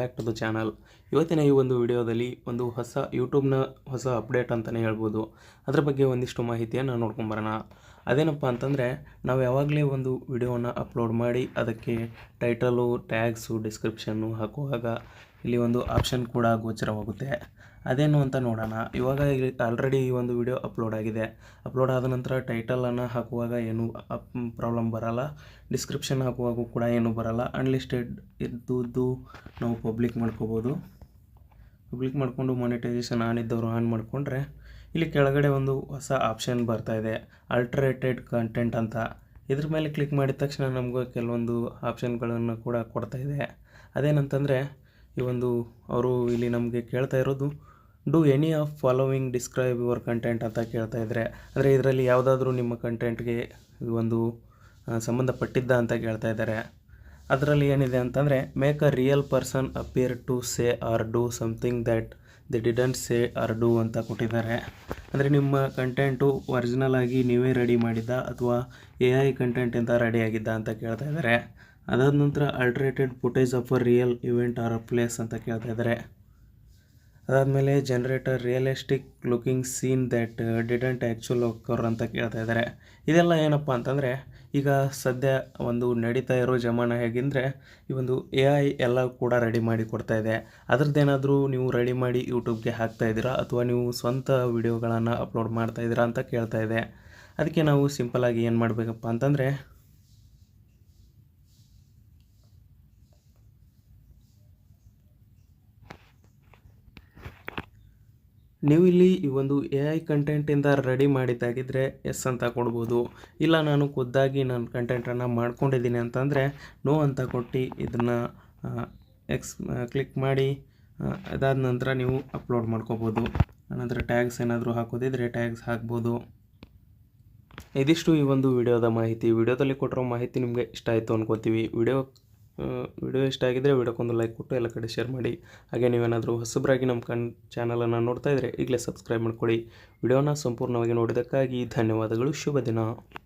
Back to the channel ಇವತ್ತಿನ ಈ ಒಂದು ವಿಡಿಯೋದಲ್ಲಿ ಒಂದು ಹೊಸ ಯೂಟ್ಯೂಬ್ನ ಹೊಸ ಅಪ್ಡೇಟ್ ಅಂತಲೇ ಹೇಳ್ಬೋದು. ಅದ್ರ ಬಗ್ಗೆ ಒಂದಿಷ್ಟು ಮಾಹಿತಿಯನ್ನು ನೋಡ್ಕೊಂಬರೋಣ ಅದೇನಪ್ಪ ಅಂತಂದರೆ, ನಾವು ಯಾವಾಗಲೇ ಒಂದು ವಿಡಿಯೋನ ಅಪ್ಲೋಡ್ ಮಾಡಿ ಅದಕ್ಕೆ ಟೈಟಲು ಟ್ಯಾಗ್ಸು ಡಿಸ್ಕ್ರಿಪ್ಷನ್ನು ಹಾಕುವಾಗ ಇಲ್ಲಿ ಒಂದು ಆಪ್ಷನ್ ಕೂಡ ಗೋಚರವಾಗುತ್ತೆ. ಅದೇನು ಅಂತ ನೋಡೋಣ. ಇವಾಗ ಆಲ್ರೆಡಿ ಈ ಒಂದು ವಿಡಿಯೋ ಅಪ್ಲೋಡ್ ಆಗಿದೆ. ಅಪ್ಲೋಡ್ ಆದ ನಂತರ ಟೈಟಲನ್ನು ಹಾಕುವಾಗ ಏನು ಪ್ರಾಬ್ಲಮ್ ಬರಲ್ಲ. ಡಿಸ್ಕ್ರಿಪ್ಷನ್ ಹಾಕುವಾಗೂ ಕೂಡ ಏನು ಬರಲ್ಲ. ಅನ್ಲಿಸ್ಟೆಡ್ ಇದ್ದುದ್ದು ನಾವು ಪಬ್ಲಿಕ್ ಮಾಡ್ಕೋಬೋದು. ಪಬ್ಲಿಕ್ ಮಾಡಿಕೊಂಡು ಮಾನಿಟೈಸೇಷನ್ ಆನ್ ಇದ್ದವರು ಆನ್ ಮಾಡಿಕೊಂಡ್ರೆ ಇಲ್ಲಿ ಕೆಳಗಡೆ ಒಂದು ಹೊಸ ಆಪ್ಷನ್ ಬರ್ತಾ ಇದೆ. ಅಲ್ಟ್ರೇಟೆಡ್ ಕಂಟೆಂಟ್ ಅಂತ. ಇದ್ರ ಮೇಲೆ ಕ್ಲಿಕ್ ಮಾಡಿದ ತಕ್ಷಣ ನಮಗೂ ಕೆಲವೊಂದು ಆಪ್ಷನ್ಗಳನ್ನು ಕೂಡ ಕೊಡ್ತಾ ಇದೆ. ಅದೇನಂತಂದರೆ ಈ ಒಂದು ಅವರು ಇಲ್ಲಿ ನಮಗೆ ಕೇಳ್ತಾ ಇರೋದು do any of following describe your content ಅಂತ ಕೇಳ್ತಾ ಇದ್ದಾರೆ ಅಂದರೆ ಇದರಲ್ಲಿ ಯಾವುದಾದ್ರೂ ನಿಮ್ಮ ಕಂಟೆಂಟ್ಗೆ ಒಂದು ಸಂಬಂಧಪಟ್ಟಿದ್ದ ಅಂತ ಕೇಳ್ತಾ ಇದ್ದಾರೆ ಅದರಲ್ಲಿ ಏನಿದೆ ಅಂತಂದರೆ make a real person appear to say or do something that the didn't say or do ಅಂತ ಕೊಟ್ಟಿದ್ದಾರೆ. ಅಂದರೆ ನಿಮ್ಮ ಕಂಟೆಂಟು ಒರಿಜಿನಲ್ ಆಗಿ ನೀವೇ ರೆಡಿ ಮಾಡಿದ್ದ ಅಥವಾ ಎ ಐ ಕಂಟೆಂಟಿಂದ ರೆಡಿ ಆಗಿದ್ದ ಅಂತ ಕೇಳ್ತಾ ಇದ್ದಾರೆ ಅದಾದ ನಂತರ altered footage of a real event or a place ಅಂತ ಕೇಳ್ತಾ ಇದ್ದಾರೆ ಅದಾದಮೇಲೆ generator realistic looking scene that didn't actual occur ಅಂತ ಕೇಳ್ತಾ ಇದ್ದಾರೆ ಇದೆಲ್ಲ ಏನಪ್ಪ ಅಂತಂದರೆ, ಈಗ ಸದ್ಯ ಒಂದು ನಡೀತಾ ಇರೋ ಜಮಾನ ಹೇಗೆಂದರೆ, ಈ ಒಂದು ಎ ಐ ಎಲ್ಲ ಕೂಡ ರೆಡಿ ಮಾಡಿ ಕೊಡ್ತಾ ಇದೆ ಅದರದ್ದೇನಾದರೂ ನೀವು ರೆಡಿ ಮಾಡಿ ಯೂಟ್ಯೂಬ್ಗೆ ಹಾಕ್ತಾ ಇದ್ದೀರಾ ಅಥವಾ ನೀವು ಸ್ವಂತ ವಿಡಿಯೋಗಳನ್ನು ಅಪ್ಲೋಡ್ ಮಾಡ್ತಾ ಇದ್ದೀರಾ ಅಂತ ಕೇಳ್ತಾ ಇದೆ ಅದಕ್ಕೆ ನಾವು ಸಿಂಪಲಾಗಿ ಏನು ಮಾಡಬೇಕಪ್ಪ ಅಂತಂದರೆ ನೀವು ಇಲ್ಲಿ ಈ ಒಂದು ಎ ಐ ಕಂಟೆಂಟಿಂದ ರೆಡಿ ಮಾಡಿದ್ದಾಗಿದ್ದರೆ ಎಸ್ ಅಂತ ಕೊಡ್ಬೋದು. ಇಲ್ಲ ನಾನು ಖುದ್ದಾಗಿ ನಾನು ಕಂಟೆಂಟನ್ನು ಮಾಡ್ಕೊಂಡಿದ್ದೀನಿ ಅಂತಂದರೆ ನೋ ಅಂತ ಕೊಟ್ಟು ಇದನ್ನು ಎಕ್ಸ್ ಕ್ಲಿಕ್ ಮಾಡಿ ಅದಾದ ನಂತರ ನೀವು ಅಪ್ಲೋಡ್ ಮಾಡ್ಕೋಬೋದು. ನಂತರ ಟ್ಯಾಗ್ಸ್ ಏನಾದರೂ ಹಾಕೋದಿದ್ರೆ ಟ್ಯಾಗ್ಸ್ ಹಾಕ್ಬೋದು. ಇದಿಷ್ಟು ಈ ಒಂದು ವಿಡಿಯೋದ ಮಾಹಿತಿ. ವಿಡಿಯೋದಲ್ಲಿ ಕೊಟ್ಟಿರೋ ಮಾಹಿತಿ ನಿಮಗೆ ಇಷ್ಟ ಆಯಿತು ಅಂದ್ಕೋತೀವಿ ವಿಡಿಯೋ ವಿಡಿಯೋ ಇಷ್ಟ ಆಗಿದ್ದರೆ ವಿಡಿಯೋಕ್ಕೊಂದು ಲೈಕ್ ಕೊಟ್ಟು ಎಲ್ಲ ಕಡೆ ಶೇರ್ ಮಾಡಿ. ಹಾಗೆ ನೀವೇನಾದರೂ ಹೊಸಬರಾಗಿ ನಮ್ಮ ಕಣ್ ಚಾನಲನ್ನು ನೋಡ್ತಾ ಇದ್ದರೆ ಈಗಲೇ ಸಬ್ಸ್ಕ್ರೈಬ್ ಮಾಡ್ಕೊಳ್ಳಿ. ವಿಡಿಯೋನ ಸಂಪೂರ್ಣವಾಗಿ ನೋಡಿದ್ದಕ್ಕಾಗಿ ಧನ್ಯವಾದಗಳು. ಶುಭ ದಿನ.